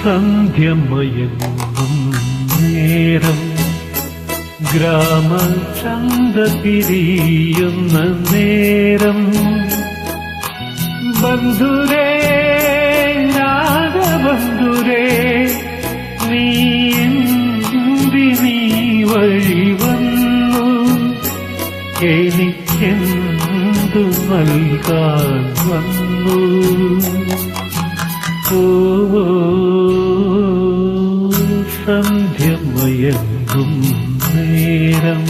സന്ധ്യമയങ്ങും നേരം ഗ്രാമചന്ത പിരിയുന്ന നേരം ബന്ധുരേ നാഗബന്ധുരേ നീ നീ വഴി വന്നു? എനിക്കെന്തു നൽകാൻ വന്നു? ഓ നേരം.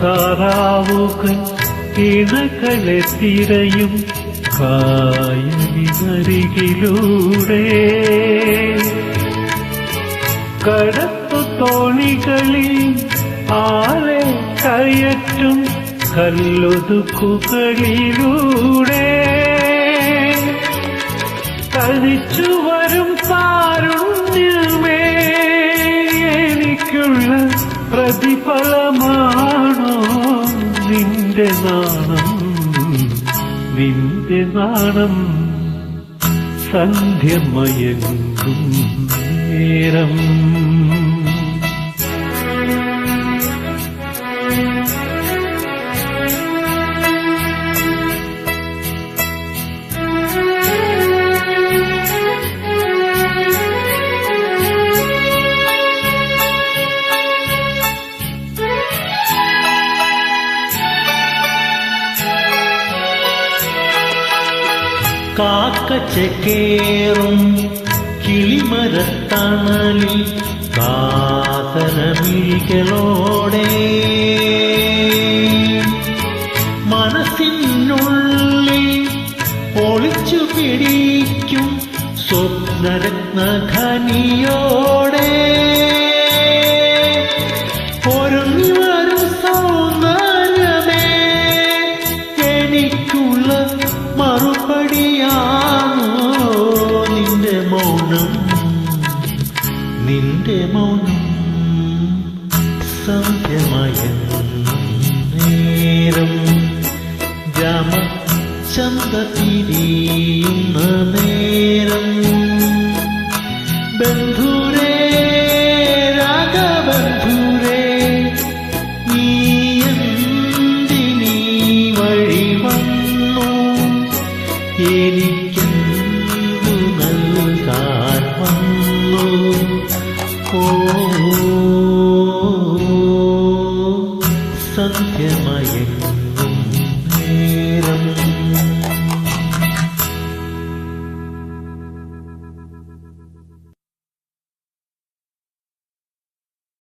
കാട്ടുതാറാവുകൾ ഇണകളെ തിരയും കായലിനരികിലൂടെ. കടത്തു തോണികളിൽ ആളെ കയറ്റും കല്ലൊതുക്കുകളിലൂടെ. തനിച്ചു വരും താരുണ്യമേ നിന്റെ നാണം നിന്റെ നാണം സന്ധ്യമയങ്ങും നേരം. കാക്കച്ചക്കേറും കിളിമരത്തണലിൽ കാതരമിഴികളോടെ മനസ്സിനുള്ളിൽ ഒളിച്ചു പിടിക്കും സ്വപ്നരത്ന നേരം ജമ ചന്ത തിരിയുന്ന നേരം ബന്ധുരേ രാഗബന്ധുരേ നീ എന്തിനീ വഴി വന്നു? എനിക്കെന്തു സന്ധ്യമയങ്ങും